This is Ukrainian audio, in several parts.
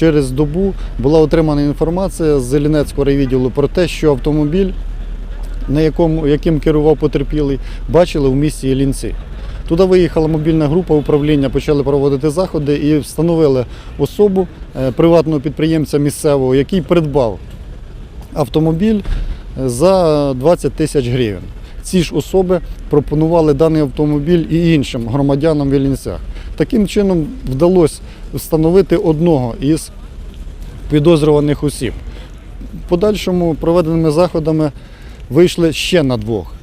через добу була отримана інформація з Зеленецького райвідділу про те, що автомобіль, на якому, яким керував потерпілий, бачили в місті Ілінці. Туди виїхала мобільна група управління, почали проводити заходи і встановили особу е, приватного підприємця місцевого, який придбав автомобіль е, за 20 тисяч гривень. Ці ж особи пропонували даний автомобіль і іншим громадянам в Іллінцях. Таким чином вдалося встановити одного із підозрюваних осіб. Подальшому проведеними заходами вийшли ще на двох.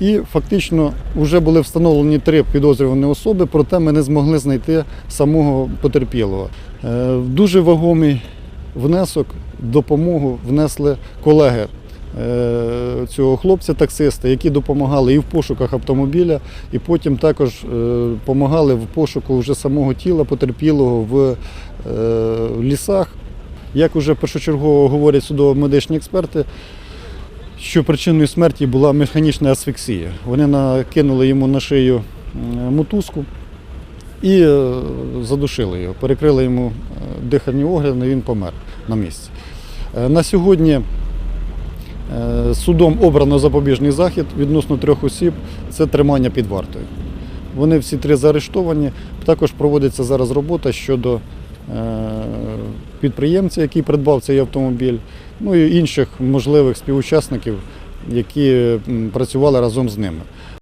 І фактично вже були встановлені три підозрювані особи, проте ми не змогли знайти самого потерпілого. Е, Дуже вагомий внесок, допомогу внесли колеги цього хлопця-таксиста, які допомагали і в пошуках автомобіля, і потім також допомагали в пошуку вже самого тіла потерпілого в е, лісах. Як уже першочергово говорять судово-медичні експерти, що причиною смерті була механічна асфіксія. Вони накинули йому на шию мотузку і е, задушили його, перекрили йому е, дихальні органи, і він помер на місці. Е, На сьогодні е, судом обрано запобіжний захід відносно трьох осіб це тримання під вартою. Вони всі три заарештовані. Також проводиться зараз робота щодо е, підприємця, який придбав цей автомобіль, ну і інших можливих співучасників, які працювали разом з ними.